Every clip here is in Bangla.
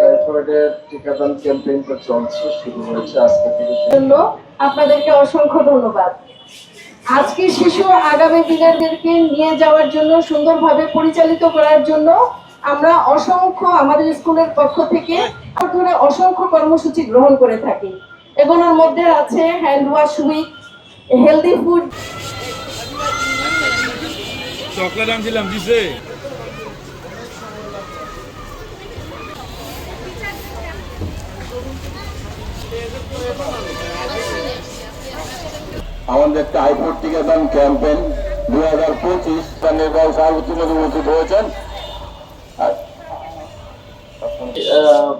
টাইফয়েডের টিকাদান ক্যাম্পেইনটা চলছে শুরু হয়েছে আজকে থেকে। জন্য আপনাদেরকে অসংখ্য ধন্যবাদ। আজকে শিশু আগামী দিনেরদেরকে নিয়ে যাওয়ার জন্য সুন্দরভাবে পরিচালিত করার জন্য আমরা অসংখ্য আমাদের স্কুলের পক্ষ থেকে ধরে অসংখ্য কর্মসূচি গ্রহণ করে থাকি। এগুলোর মধ্যে আছে hand wash week healthy food chocolate আনছিলাম দিছে। আমাদের টাইফয়েড টিকাদান ক্যাম্পেইন দুই হাজার পঁচিশ তার নির্বাহী তুলে উপস্থিত হয়েছেন।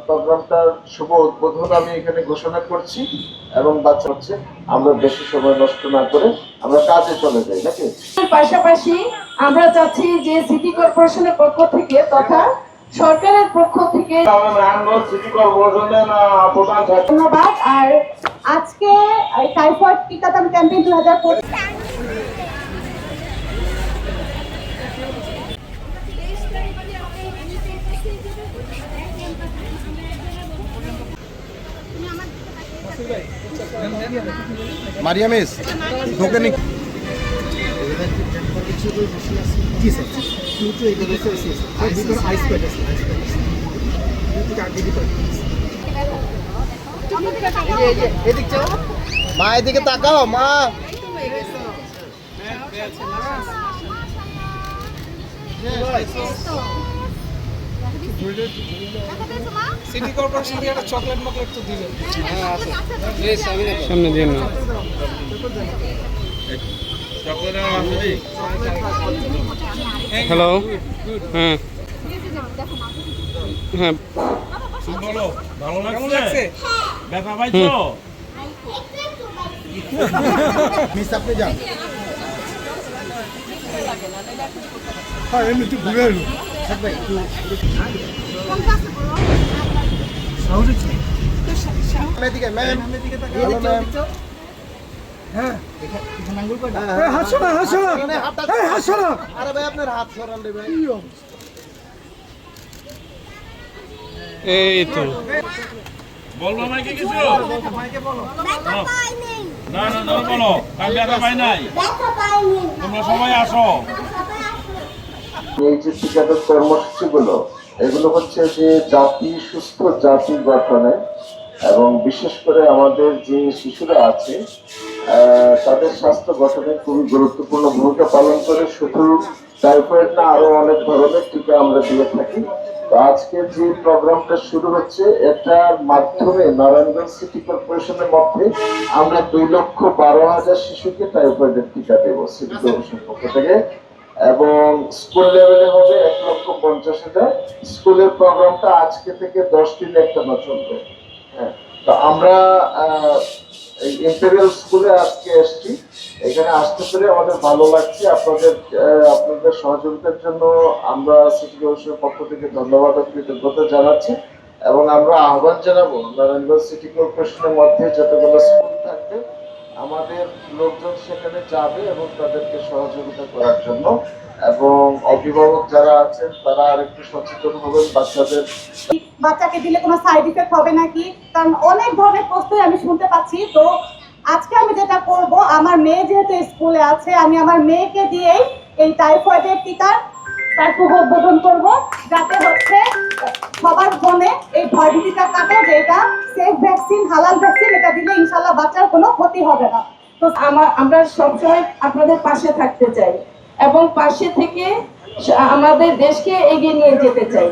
প্রোগ্রামটার শুভ উদ্বোধন আমি এখানে ঘোষণা করছি এবং বাচ্চা হচ্ছে আমরা বেশি সময় নষ্ট না করে আমরা কাজে চলে যাই নাকি? পাশাপাশি আমরা চাচ্ছি যে সিটি কর্পোরেশনের পক্ষ থেকে তথা সরকারের পক্ষ থেকে আমাদের নারায়ণগঞ্জ সিটি কর্পোরেশনের প্রধান ধন্যবাদ। আর আজকে টাইফয়েড টিকাদান ক্যাম্পেইন দু হাজার পঁচিশ মারিয়া মিস ঢোকে নি। জি স্যার। আর ভিতরে আইস আছে আইস আছে। দুটো আগে দিতে মা এদিকে তাকাও মা। সিটি কর্পোরেশন থেকে একটা চকলেট মকলেট তো দিলেন। সামনে দিয়ে না। হ্যালো হ্যাঁ। হ্যাঁ। বলো ভালো লাগছে? ব্যথা পাইছো মিস আপনি যান। হ্যাঁ এমনি একটু ঘুরে এলু। ভাই একটু এদিকে ম্যাম। Hello ma'am. হাসো না হাসো না হাসো না আরে ভাই আপনার হাত সরান রে ভাই। এই তো। বলব মাইকে কিছু? না না না বলো। আমি ব্যথা পাই নাই? তোমরা সবাই আসো। এই যে টিকাদান কর্মসূচিগুলো এগুলো হচ্ছে যে জাতি সুস্থ জাতি গঠনে এবং বিশেষ করে আমাদের যে শিশুরা আছে তাদের স্বাস্থ্য গঠনে খুবই গুরুত্বপূর্ণ ভূমিকা পালন করে। শুধু টাইফয়েড না আরও অনেক ধরনের টিকা আমরা দিয়ে থাকি। আজকে যে প্রোগ্রামটা শুরু হচ্ছে এটার মাধ্যমে নারায়ণগঞ্জ সিটি কর্পোরেশনের মধ্যে আমরা দুই লক্ষ বারো হাজার শিশুকে টাইফয়েডের টিকা দেবো সিটি কর্পোরেশন পক্ষ থেকে। এবং স্কুল লেভেলে হবে এক লক্ষ পঞ্চাশ হাজার। স্কুলের প্রোগ্রামটা আজকে থেকে দশ দিন একটা না চলবে। হ্যাঁ তো আমরা এই ইম্পেরিয়াল স্কুলে আজকে এসেছি। এখানে আসতে পেরে আমাদের ভালো লাগছে। আপনাদের আপনাদের সহযোগিতার জন্য আমরা সিটি কর্পোরেশনের পক্ষ থেকে ধন্যবাদ ও কৃতজ্ঞতা জানাচ্ছি এবং আমরা আহ্বান জানাব নারায়ণগঞ্জ সিটি কর্পোরেশনের মধ্যে যতগুলো স্কুল থাকবে আমাদের লোকজন সেখানে যাবে এবং তাদেরকে সহযোগিতা করার জন্য। এবং অভিভাবক যারা আছেন, তারা আরেকটু সচেতন হবেন, বাচ্চাদের বাচ্চাকে দিলে কোনো সাইড ইফেক্ট হবে নাকি? কারণ অনেক ধরনের প্রশ্নই আমি শুনতে পাচ্ছি। তো আজকে আমি যেটা করব, আমার মেয়ে যেহেতু স্কুলে আছে, আমি আমার মেয়েকে দিয়েই এই টাইফয়েডের টিকার তার উদ্বোধন করব, যাতে হচ্ছে সবার মনে এই ভয়ভীতিটা কাটে যে এটা সেফ ভ্যাকসিন হালাল ভ্যাকসিন এটা দিলে ইনশাল্লাহ বাচ্চার কোনো ক্ষতি হবে না। তো আমার, আমরা সবসময় আপনাদের পাশে থাকতে চাই এবং পাশে থেকে আমাদের দেশকে এগিয়ে নিয়ে যেতে চাই।